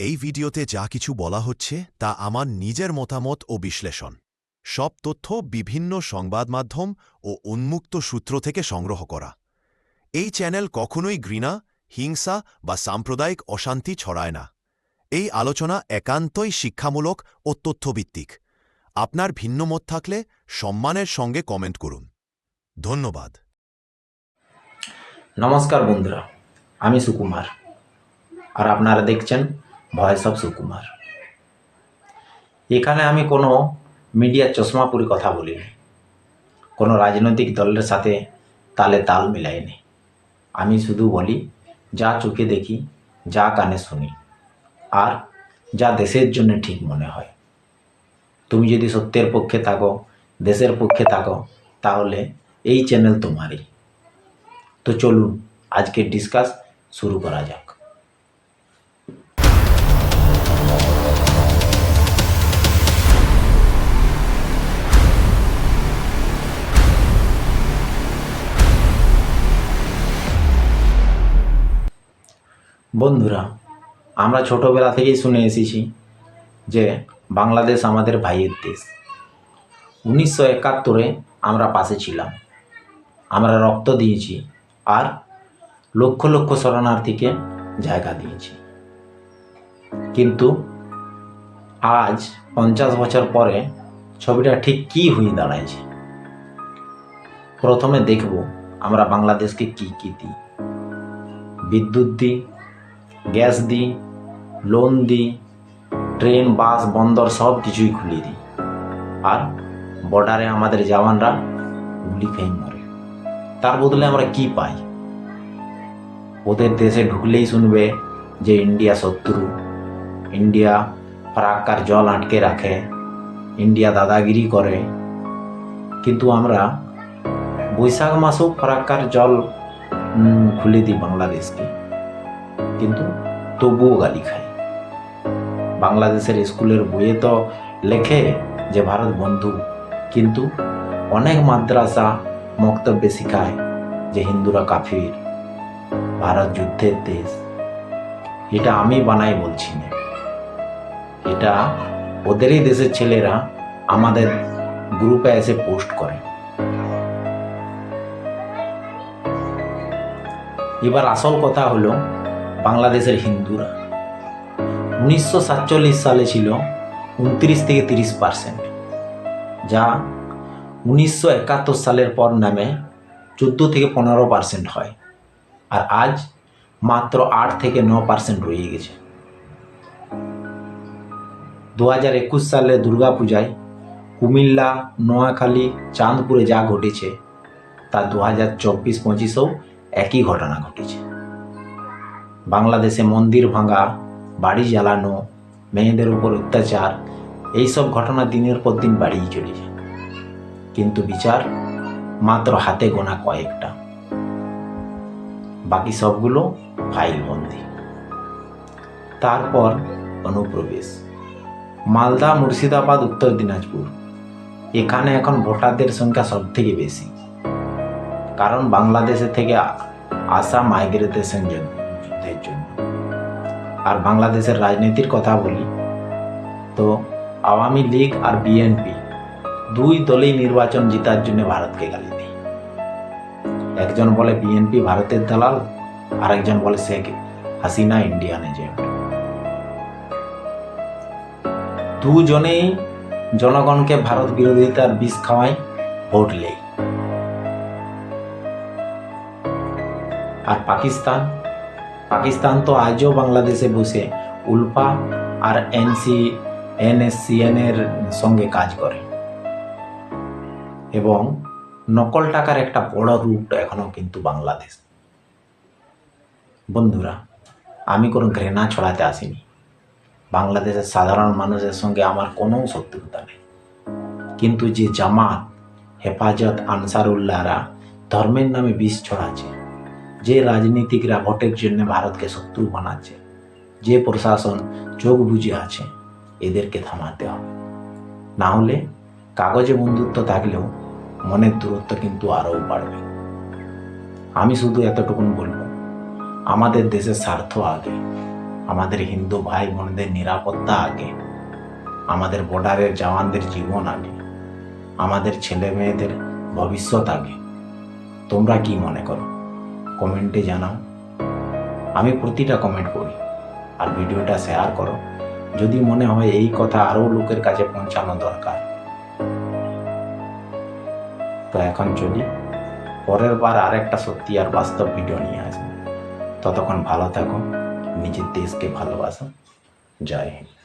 এই ভিডিওতে যা কিছু বলা হচ্ছে তা আমার নিজের মতামত ও বিশ্লেষণ। সব তথ্য বিভিন্ন সংবাদ মাধ্যম ও উন্মুক্ত সূত্র থেকে সংগ্রহ করা। এই চ্যানেল কখনোই ঘৃণা, হিংসা বা সাম্প্রদায়িক অশান্তি ছড়ায় না। এই আলোচনা একান্তই শিক্ষামূলক ও তথ্যভিত্তিক। আপনার ভিন্ন মত থাকলে সম্মানের সঙ্গে কমেন্ট করুন। ধন্যবাদ। নমস্কার বন্ধুরা, আমি সুকুমার। আর আপনারা দেখছেন ভয়েস অফ সুকুমার। এখানে আমি কোনো মিডিয়ার চশমা পরি কথা বলিনি। কোনো রাজনৈতিক দলের সাথে তালে তাল মিলাইনি। আমি শুধু বলি, যা চোখে দেখি, যা কানে শুনি, আর যা দেশের জন্য ঠিক মনে হয়। তুমি যদি সত্যের পক্ষে থাকো, দেশের পক্ষে থাকো, তাহলে এই চ্যানেল তোমারই। তো চলুন, আজকের ডিসকাস শুরু করা যাক। বন্ধুরা, আমরা ছোটবেলা থেকেই শুনে এসেছি যে বাংলাদেশ আমাদের ভাইয়ের দেশ। উনিশশো একাত্তরে আমরা পাশে ছিলাম। আমরা রক্ত দিয়েছি আর লক্ষ লক্ষ শরণার্থীকে জায়গা দিয়েছি। কিন্তু আজ পঞ্চাশ বছর পরে ছবিটা ঠিক কি হয়ে দাঁড়াইছে? প্রথমে দেখব আমরা বাংলাদেশকে কি কি দিই। বিদ্যুৎ দিই গ্যাস দিই লোন দিই ট্রেন বাস বন্দর সব কিছুই খুলে দিই। আর বর্ডারে আমাদের জওয়ানরা গুলি খেয়ে মরে। তার বদলে আমরা কি পাই? ওদের দেশে ঢুকলেই শুনবে যে ইন্ডিয়া শত্রু। ইন্ডিয়া ফারাক্কার জল আটকে রাখে। ইন্ডিয়া দাদাগিরি করে। কিন্তু আমরা বৈশাখ মাসেও ফারাক্কার জল খুলে দিই বাংলাদেশকে। কিন্তু তবুও গালি খাই বাংলাদেশের স্কুলের বইয়ে তো লেখে যে ভারত বন্ধু, কিন্তু অনেক মাদ্রাসা বক্তব্যে শিখায় যে হিন্দুরা কাফির, ভারত যুদ্ধের দেশ। এটা আমি বানাই বলছি না। এটা ওদেরই দেশের ছেলেরা আমাদের গ্রুপে এসে পোস্ট করে। এবার আসল কথা হলো বাংলাদেশের হিন্দুরা। উনিশশো সাতচল্লিশ সালে ছিল উনত্রিশ থেকে তিরিশ পার্সেন্ট, যা উনিশশো একাত্তর সালের পর নামে চোদ্দ থেকে পনেরো পার্সেন্ট হয়, আর আজ মাত্র আট থেকে ন পার্সেন্ট রয়ে গেছে। দু হাজার একুশ সালে দুর্গাপূজায় কুমিল্লা, নোয়াখালী, চাঁদপুরে যা ঘটেছে, তা দু হাজার চব্বিশ পঁচিশেও একই ঘটনা ঘটেছে। বাংলাদেশে মন্দির ভাঙা, বাড়ি জ্বালানো, মেয়েদের উপর অত্যাচার, এইসব ঘটনা দিনের পর দিন বাড়িয়ে চলেছে। কিন্তু বিচার মাত্র হাতে গোনা কয়েকটা। বাকি সবগুলো ফাইল বন্দি। তারপর অনুপ্রবেশ। মালদা, মুর্শিদাবাদ, উত্তর দিনাজপুর। এখানে এখন ভোটারদের সংখ্যা সব থেকে বেশি। কারণ বাংলাদেশে থেকে আসা মাইগ্রেটেশন যুদ্ধের জন্য। আর বাংলাদেশের রাজনীতির কথা বলি, তো আওয়ামী লীগ আর বিএনপি দুই দলেই নির্বাচন জেতার জন্য ভারতকে গালি দেয়। একজন বলে বিএনপি ভারতের দালাল আর একজন বলে শেখ হাসিনা ইন্ডিয়ান এজেন্ট। দুজনেই জনগণকে ভারত বিরোধিতার বিষ খাওয়ায়, ভোট লেই আর পাকিস্তান পাকিস্তান তো আজও বাংলাদেশে বসে উল্পা আর এনসি এনএসসিএন এর সঙ্গে কাজ করে। এবং নকল টাকার একটা বড় রূপ এখনও কিন্তু বাংলাদেশ। বন্ধুরা, আমি কোনো ঘৃণা ছড়াতে আসিনি। বাংলাদেশের সাধারণ মানুষের সঙ্গে আমার কোনো শত্রুতা নেই। কিন্তু যে জামাত হেফাজত আনসারুল্লাহরা ধর্মের নামে বিষ ছড়াচ্ছে যে রাজনীতিকরা ভোটের জন্য ভারতকে শত্রু বানাচ্ছে, যে প্রশাসন চোখ বুঝে আছে, এদেরকে থামাতে হবে। না হলে কাগজে বন্ধুত্ব থাকলেও মনের দূরত্ব কিন্তু আরও বাড়বে। আমি শুধু এতটুকুন বলব, আমাদের দেশের স্বার্থ আগে, আমাদের হিন্দু ভাই বোনদের নিরাপত্তা আগে, আমাদের বর্ডারের জওয়ানদের জীবন আগে, আমাদের ছেলে মেয়েদের ভবিষ্যৎ আগে। তোমরা কি মনে করো? কমেন্টে জানাও। আমি প্রতিটা কমেন্ট করি আর ভিডিওটা শেয়ার করো। যদি মনে হয় এই কথা আরও লোকের কাছে পৌঁছানো দরকার। তো এখন চলি। পরের বার আরেকটা সত্যি আর বাস্তব ভিডিও নিয়ে আসব। ততক্ষণ ভালো থাকো, নিজের দেশকে ভালোবাসো। জয় হিন্দ।